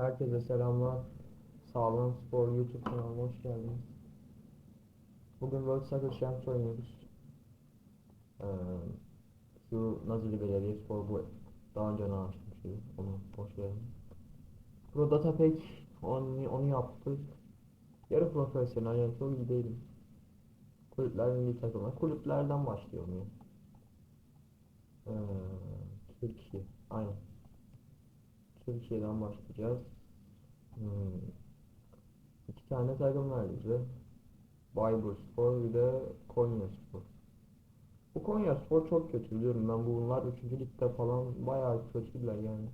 Herkese selamlar. Sağlam Spor YouTube kanalıma hoş geldiniz. Bugün World Soccer Champs oynuyoruz. Ee, şu Nazilli Belediyespor bu daha önce ne açmıştı onu boş verin. Pro Data Pack onu, onu yaptık. Yarı profesyonel yani çok iyi değilim. Kulüpler milli takımlar. Kulüplerden başlayalım ya. Ee, Türkiye. Aynen. Türkiye'den başlayacağız. Hmm. İki tane takım verdi bize. Bayburspor bir de Konyaspor. Bu Konyaspor çok kötü biliyorum ben bu bunlar 3. ligde falan bayağı kötüler yani.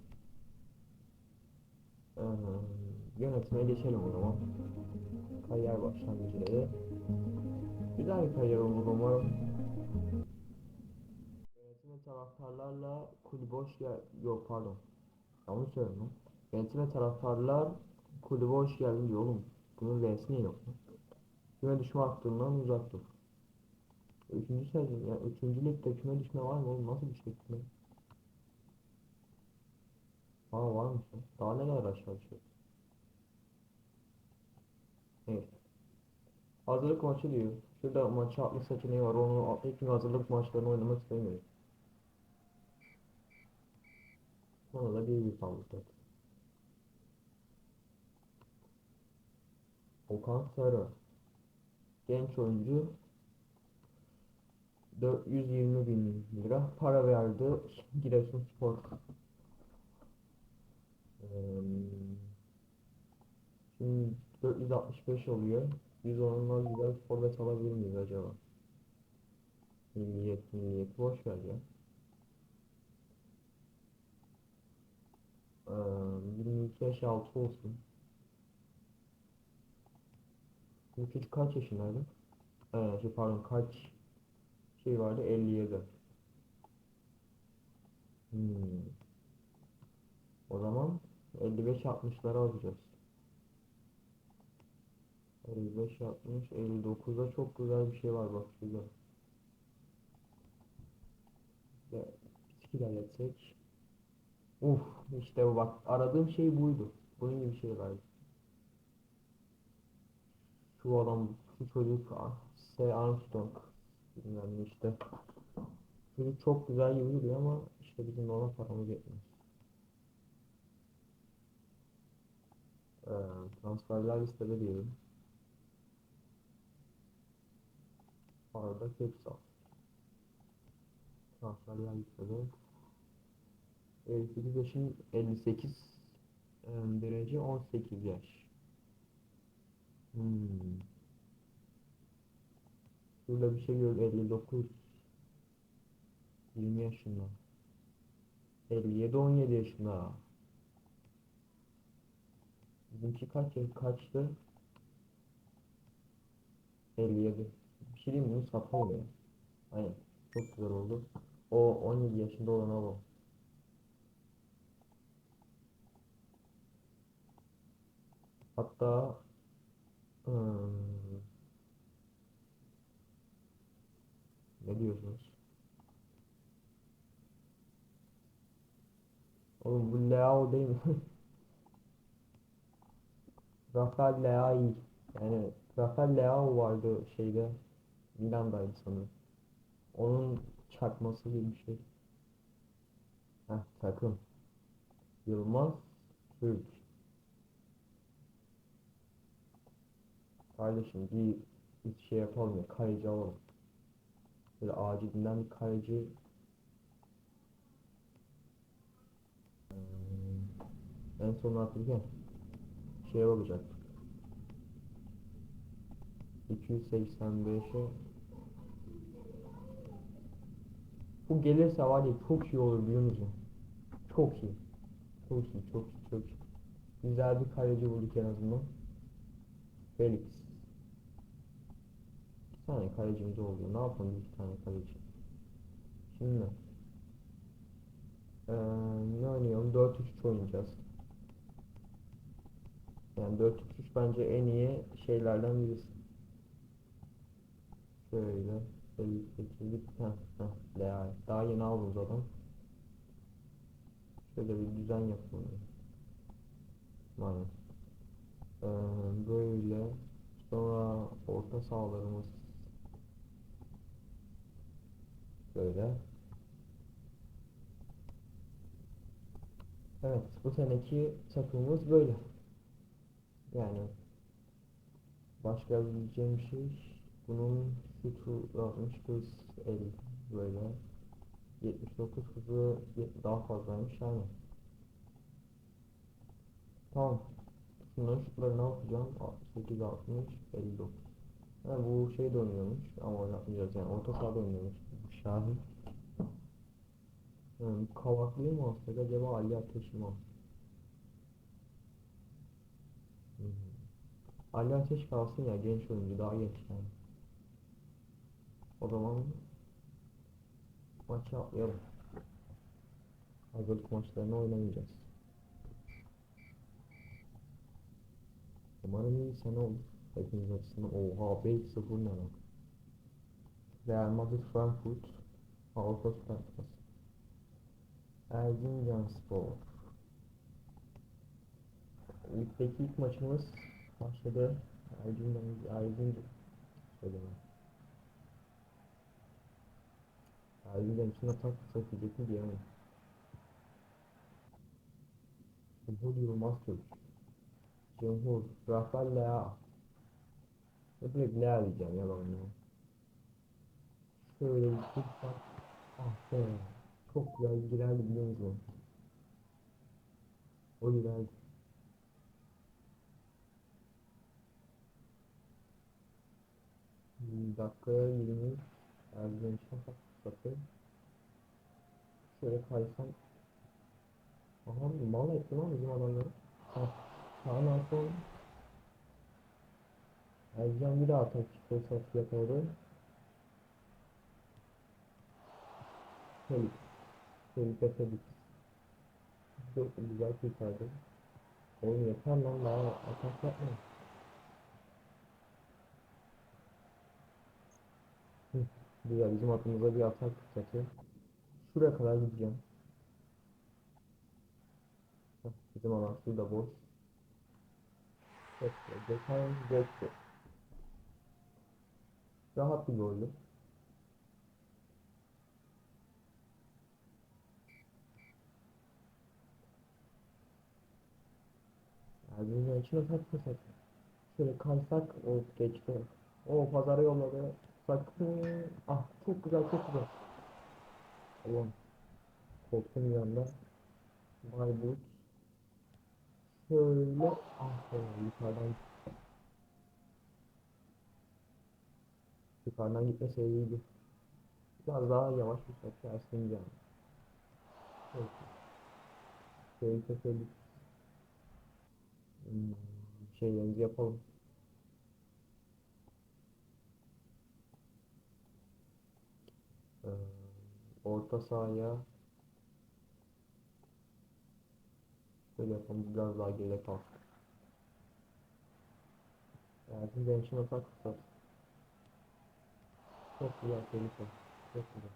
Ee, yönetime geçelim o zaman. Kariyer başlangıcı. Güzel bir kariyer olur umarım. Yönetime taraftarlarla kulübe hoş gel... Yok pardon. Yanlış söyledim. Yönetime taraftarlar kulübe hoş geldin diyor oğlum. Bunun niye yok lan? Küme düşme hakkından uzak dur. Üçüncü sezon, yani üçüncü ligde küme düşme var mı oğlum? Nasıl şey küme? Aa varmış ya. Daha neler aşağı düşüyor. Evet. Hazırlık maçı diyor. Şurada maçı atma seçeneği var. Onu atlayıp hazırlık maçlarını oynamak istemiyorum. Ona da bir bir zaten. Okan Sarı. Genç oyuncu 420 bin lira para verdi Giresunspor. Şimdi 465 oluyor. Biz onunla güzel forvet alabilir miyiz acaba? Milliyet, milliyet boş ver ya. Eee 22 yaş altı olsun. Bu çocuk kaç yaşındaydı? Ee, şey pardon kaç şey vardı? 57. Hmm. O zaman 55-60'lara alacağız. 55 60 59'da çok güzel bir şey var bak şurada. Ya, bir ilerletsek. Uf işte bak aradığım şey buydu. Bunun gibi şey vardı. Şu adam, şu çocuk, ah, S. Armstrong. Bilmem işte. Çocuk çok güzel gibi duruyor ama işte bizim ona paramız yetmez. Ee, transferler listede diyelim. Arada Köksal. Transferler listede. 58 yaşın 58 e, derece 18 yaş. Hmm. Şurada bir şey yok 59 20 yaşında. 57 17 yaşında. Bizimki kaç kaçtı? 57 Bir şey diyeyim mi? Satalım ya Aynen. Çok güzel oldu. O 17 yaşında olan alalım Hatta hmm, ne diyorsunuz? Oğlum bu Leao değil mi? Rafael Leao yani Rafael Leao vardı şeyde Milan'daydı sanırım. Onun çakması gibi bir şey. Heh takım. Yılmaz Türk. Kardeşim bir, bir şey yapalım ya kaleci alalım. Böyle acilinden bir kaleci Hmm, en son hatırlayacağım. Şeye bakacaktık. 285'e Bu gelirse var ya çok iyi olur biliyor musun? Çok iyi. Çok iyi, çok iyi, çok iyi. Güzel bir kaleci bulduk en azından. Felix. Tane kalecimiz oldu. Ne yapalım iki tane kaleci? Şimdi ee, ne oynayalım? 4-3-3 oynayacağız. Yani 4-3-3 bence en iyi şeylerden birisi. Şöyle 58'lik heh, heh, Leal. Daha yeni aldım zaten. Şöyle bir düzen yapalım. Ee, böyle sonra orta sahalarımız böyle. Evet, bu seneki takımımız böyle. Yani başka diyeceğim şey bunun şutu 60 hız 50 böyle 79 hızı daha fazlaymış yani. Tamam. Şunların şutları ne yapacağım? 68, 60, 59. Ha, bu şey de oynuyormuş ama oynatmayacağız yani orta sahada oynuyormuş. Şahin. Hmm, Kavaklı'yı mı alsak acaba Ali Ateş'i mi alsak? Hmm. Ali Ateş kalsın ya genç oyuncu daha genç yani. O zaman maçı atlayalım. Hazırlık maçlarını oynamayacağız. Umarım iyi sene olur. Hepimiz açısından. Oha 5-0 ne lan? Real Madrid Frankfurt Avrupa Süper Kupası. Erzincanspor. Ligdeki ilk maçımız başladı. Erzincan, Erzincan. Söyleme. Erzincan için atak satacak mı diyemem. Cumhur Yılmaz Türk. Cumhur. Rafael Lea. Hep Lea diyeceğim ya ben ya. Şöyle bir şey. Ah be. Çok güzel girerdi biliyor musun? O girerdi. Dakikaya 20 Erdoğan fırsatı. Şöyle kaysam. Aha mal etti lan bizim adamları. Ha, Kaan Alton. Ercan bir daha atak fırsatı yakaladı. Felix. Felipe Felix. Çok güzel kurtardı. Oğlum yeter lan daha atak yapma. Güzel bizim atımıza bir atak fırsatı. Şuraya kadar gideceğim. Bizim alan şurada boş. Güzel. Gökhan Gökçe. Rahat bir goldü. Erzincan için atak fırsatı. Şöyle kaysak o geçti. O pazara yolladı. Sakın. Ah çok güzel çok güzel. Allah'ım. Korktum bir anda. Bayburt. Şöyle. Ah yukarıdan. Yukarıdan gitmese iyiydi. Biraz daha yavaş bir şekilde Erzincan. Evet. Şöyle teselli. Şeylerimizi yapalım. Ee, orta sahaya şöyle yapalım biraz daha geride kalsın. Ersin için atak fırsat. Çok güzel tehlike. Çok güzel.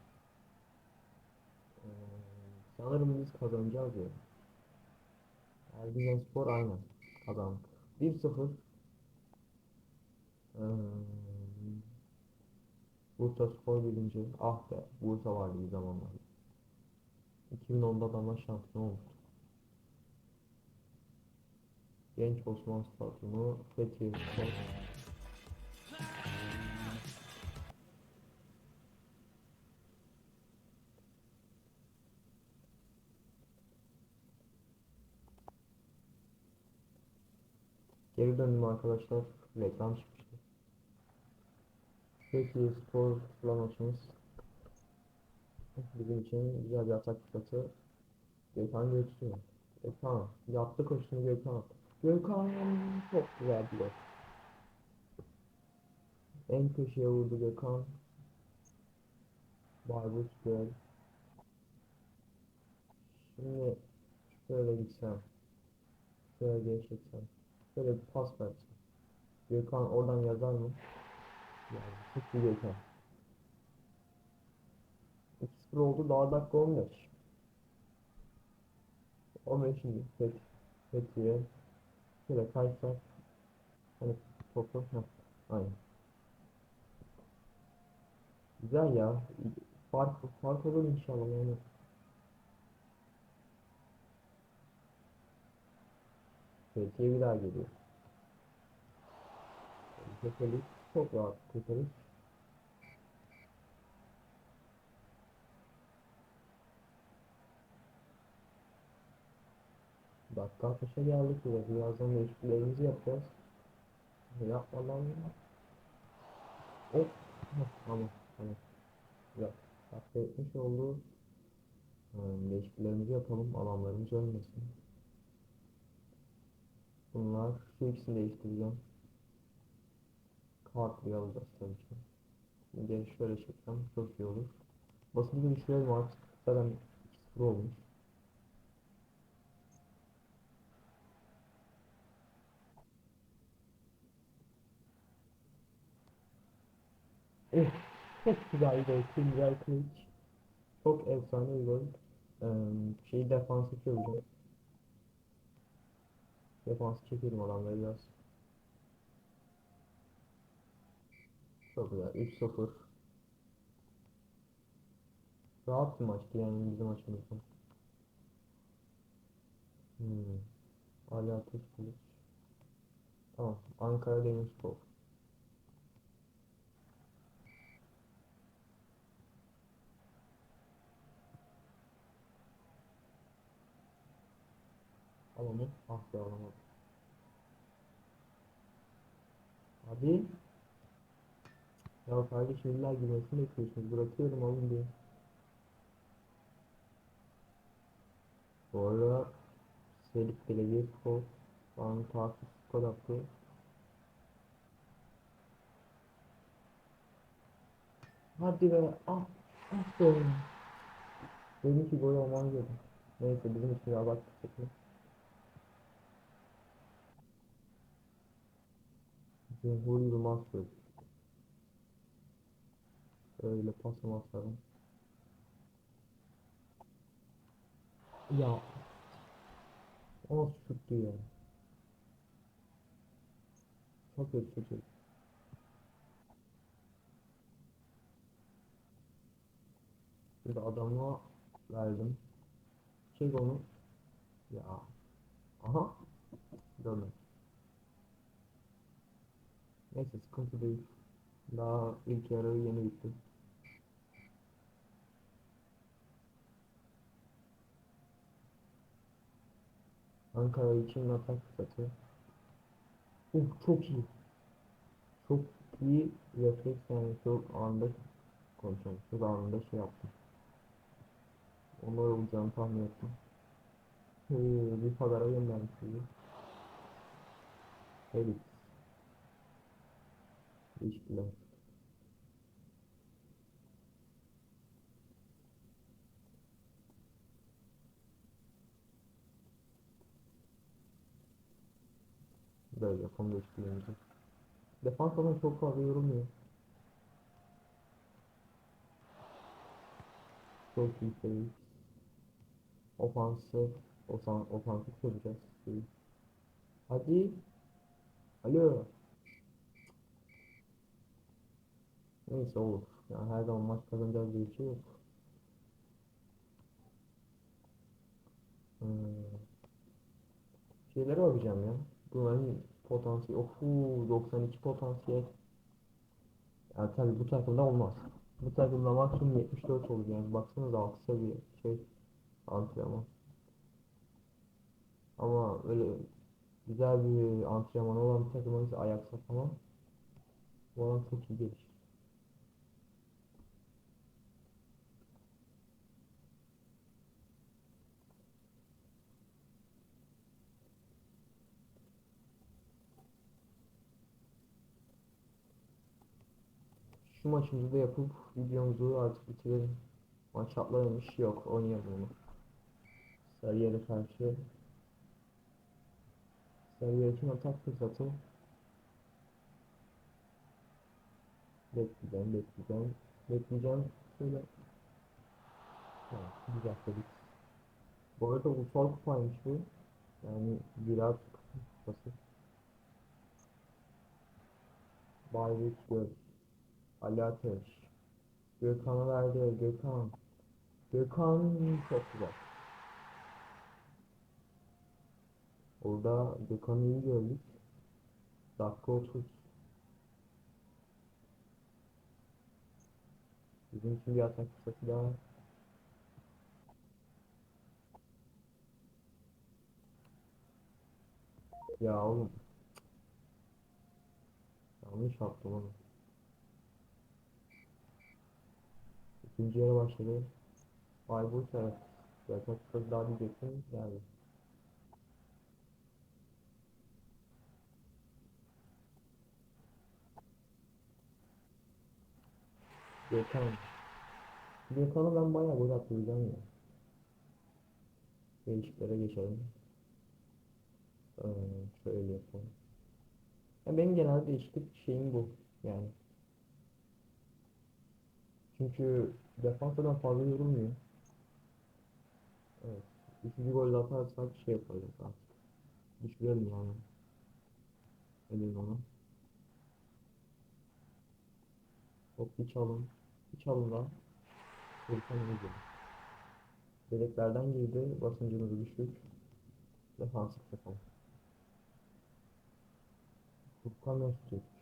Ee, sanırım biz kazanacağız ya. Erzincan Spor aynen kazandık. 1-0 ee, Bursa Spor birinci. Ah be Bursa vardı bir zamanlar. 2010'da adamlar şampiyon olmuştu. Genç Osman Stadyumu Fethiye Spor. Geri döndüm arkadaşlar. Reklam çıkmıştı. Fethiye Spor maçımız. Bizim için güzel bir atak fırsatı. Gökhan Göksu. Gökhan. Yaptı koşunu Gökhan. Gökhan çok güzel bir gol. En köşeye vurdu Gökhan. Bayburt gol. Şimdi şöyle gitsem. Şöyle gevşetsem. Şöyle bir pas versem. Gökhan oradan yazar mı? Yani çok iyi Gökhan. 2-0 oldu daha dakika 15. 15. Peki. Peki. Şöyle kaysak. Hani topu. Heh, aynen. Güzel ya. Fark, fark olur inşallah yani. Türkiye bir daha geliyor. Kurtarış çok rahat kurtarış. Dakika 60'a geldik bile. Birazdan değişikliklerimizi yapacağız. Yapma lan. Hop. Tamam. Tamam. Güzel. Dakika 70 oldu. Hmm, değişikliklerimizi yapalım. Alanlarımız ölmesin. Bunlar şu ikisini değiştireceğim. Kartlıya alacağız tabii ki. Geri şöyle çeksem çok iyi olur. Basıncı düşürelim artık. Zaten 2-0 olmuş. Çok güzel gol. Kılıç. Çok efsane bir gol. Ee, şeyi defansı çözeceğim. Defansı çekelim adamları biraz. Çok güzel. 3-0. Rahat bir maçtı yani bizim maçımızda. Hmm. Ali Ateş Kılıç. Tamam. Ankara Demirspor. Al onu. Ah be alamadım. Hadi. Ya kardeşim illa girmesini bekliyorsunuz. Bırakıyorum alın diye. Bu arada Selik Belediyespor bana takip skor attı. Hadi be. Ah. Ah be. Benimki gol olman gerek. Neyse bizim için ya bak. Yılmaz söz. Öyle pasım atarım. Ya. O şuttu ya. Çok kötü şutu. Şimdi adama verdim. Çek onu. Ya. Aha. Dönme. Neyse sıkıntı değil. Daha ilk yarı yeni bitti. Ankara için atak fırsatı. Uh, çok iyi. Çok iyi refleks yani çok anında konuşuyorum. Çok anında şey yaptım. Onlar olacağını tahmin ettim. Ee, bir kadara göndermiş gibi. Evet. İşte. Böyle yapalım değişikliğimizi. Defans falan çok fazla yorulmuyor. Çok iyi şey. Ofansif, ofansif yapacağız. Hadi. Alo. Neyse olur. Yani her zaman maç kazanacağız diye bir şey yok. Hmm. Şeylere bakacağım ya. Bunların potansiyeli. Ofu 92 potansiyel. Yani tabii bu takımda olmaz. Bu takımda maksimum 74 olur yani. Baksanıza 6 seviye şey antrenman. Ama öyle güzel bir antrenman olan bir takımın Ajax'a falan bu adam çok iyi gelişir. Şu maçımızı da yapıp videomuzu artık bitirelim. Maç atlamış yok oynayalım onu. Sarıyer'e karşı Sarıyer için atak fırsatı Bekleyeceğim, bekleyeceğim, bekleyeceğim. Şöyle Tamam, güzel dedik. Bu arada ulusal kupaymış bu. Yani biraz kupası. Bayrak Göz. Ali Ateş. Gökhan'a verdi. Gökhan. Gökhan çok güzel. Orada Gökhan'ı iyi gördük. Dakika 30. Bizim için bir atak fırsatı daha. Ya oğlum. Yanlış yaptım onu. İkinci yarı başladı. Bayburt. Bir atak fırsatı daha diyecektim. Yani. Gökhan. Gökhan'ı ben bayağı gol attıracağım ya. Değişiklere geçelim. Ee, şöyle yapalım. Ya benim genel değişiklik şeyim bu. Yani. Çünkü defansadan fazla yorulmuyor. Evet. Üçüncü gol atarsak şey yaparız artık. Düşürelim yani. Edelim onu. Hop bir çalım. Bir çalım daha. Furkan Yüce. Yedeklerden girdi. Basıncımızı düşük. Defansif yapalım. Furkan Öztürk.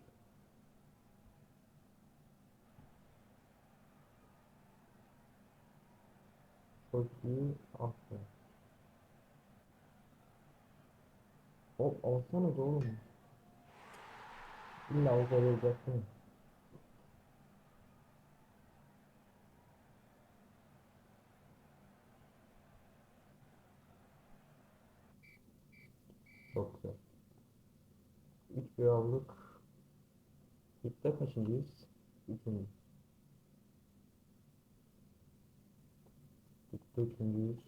Koki Asya. O alsana da oğlum. İlla o kadar olacaksın. Çok güzel. 3 bir aldık. İlk de kaçıncıyız? 3. Dördüncüyüz.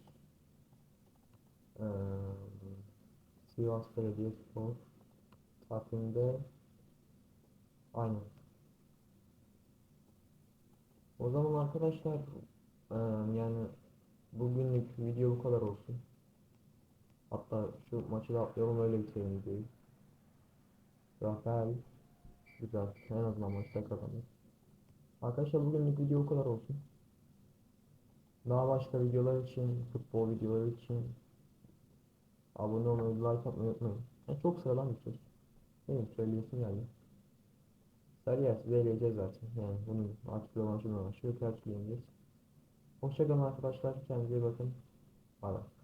Ee, Sivas Belediyespor takvimde aynı. O zaman arkadaşlar e, yani bugünlük video bu kadar olsun. Hatta şu maçı da atlayalım öyle bitirelim videoyu. Rafael güzel en azından maçta kazanır. Arkadaşlar bugünlük video bu kadar olsun. Daha başka videolar için, futbol videoları için abone olmayı, like atmayı unutmayın. Yani çok sıradan bir söz. Benim söyleyesim geldi. Sarıya size eleyeceğiz zaten. Yani bunun artık. Her türlü yeneceğiz. Hoşçakalın arkadaşlar. Kendinize bakın. Bay bay.